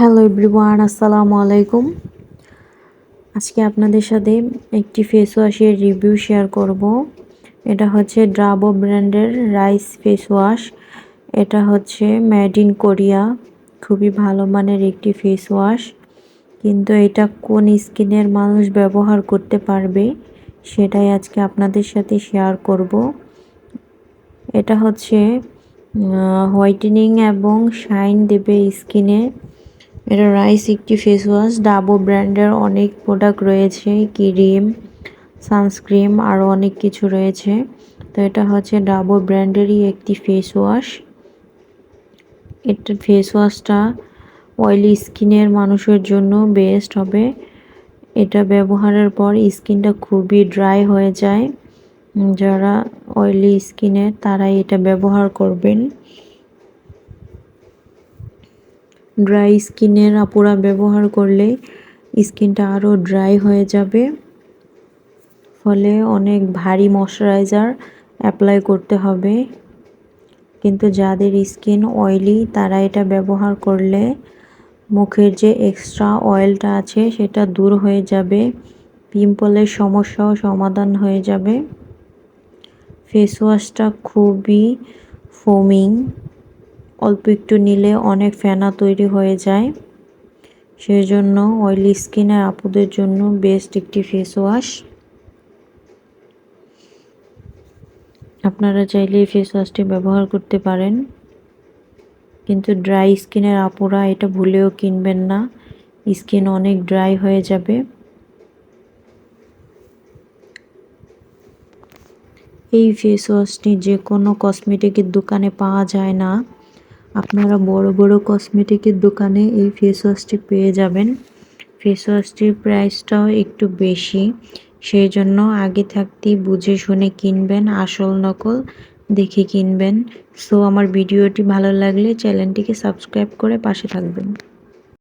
Hello everyone, আসসালামু আলাইকুম। আজকে আপনাদের সাথে একটি ফেস ওয়াশের রিভিউ শেয়ার করব। এটা হচ্ছে ড্রাবো ব্র্যান্ডের রাইস ফেস ওয়াশ এটা হচ্ছে মেড ইন কোরিয়া খুবই ভালো মানের একটি ফেস ওয়াশ কিন্তু এটা কোন স্কিনের মানুষ ব্যবহার করতে পারবে, সেটাই আজকে আপনাদের সাথে শেয়ার করব। এটা হচ্ছে হোয়াইটেনিং এবং শাইন দেবে স্কিনে এটা রাইস একটি ফেস ওয়াশ ডাবো ব্র্যান্ডের অনেক প্রোডাক্ট রয়েছে ক্রিম সানস্ক্রিম আরও অনেক কিছু রয়েছে। তো এটা হচ্ছে ডাবো ব্র্যান্ডেরই একটি ফেস ওয়াশ এটা ফেস ওয়াশটা অয়েলি স্কিনের মানুষের জন্য বেস্ট হবে। এটা ব্যবহারের পর স্কিনটা খুবই ড্রাই হয়ে যায়। যারা অয়েলি স্কিনের তারাই এটা ব্যবহার করবেন। ড্রাই স্কিনের আপুরা ব্যবহার করলে স্কিনটা আরও ড্রাই হয়ে যাবে। ফলে অনেক ভারী ময়শ্চারাইজার অ্যাপ্লাই করতে হবে। কিন্তু যাদের স্কিন অয়েলি, তারা এটা ব্যবহার করলে মুখের যে এক্সট্রা অয়েলটা আছে, সেটা দূর হয়ে যাবে, পিম্পলের সমস্যাও সমাধান হয়ে যাবে। ফেস ওয়াশটা খুবই ফোমিং। অল্প একটু নিলে অনেক ফেনা তৈরি হয়ে যায়। সেই জন্য অয়েলি স্কিনের আপুদের জন্য বেস্ট একটি ফেস ওয়াশ আপনারা চাইলে এই ফেস ওয়াশটি ব্যবহার করতে পারেন। কিন্তু ড্রাই স্কিনের আপুরা এটা ভুলেও কিনবেন না। স্কিন অনেক ড্রাই হয়ে যাবে। এই ফেস ওয়াশটি যে কোনো কসমেটিকের দোকানে পাওয়া যায় না। আপনারা বড় বড় কসমেটিকের দোকানে এই ফেস ওয়াশটি পেয়ে যাবেন। ফেস ওয়াশটির প্রাইসটাও একটু বেশি। সেই জন্য আগে থাকতেই বুঝে শুনে কিনবেন, আসল নকল দেখে কিনবেন। সো আমার ভিডিওটি ভালো লাগলে চ্যানেলটিকে সাবস্ক্রাইব করে পাশে থাকবেন।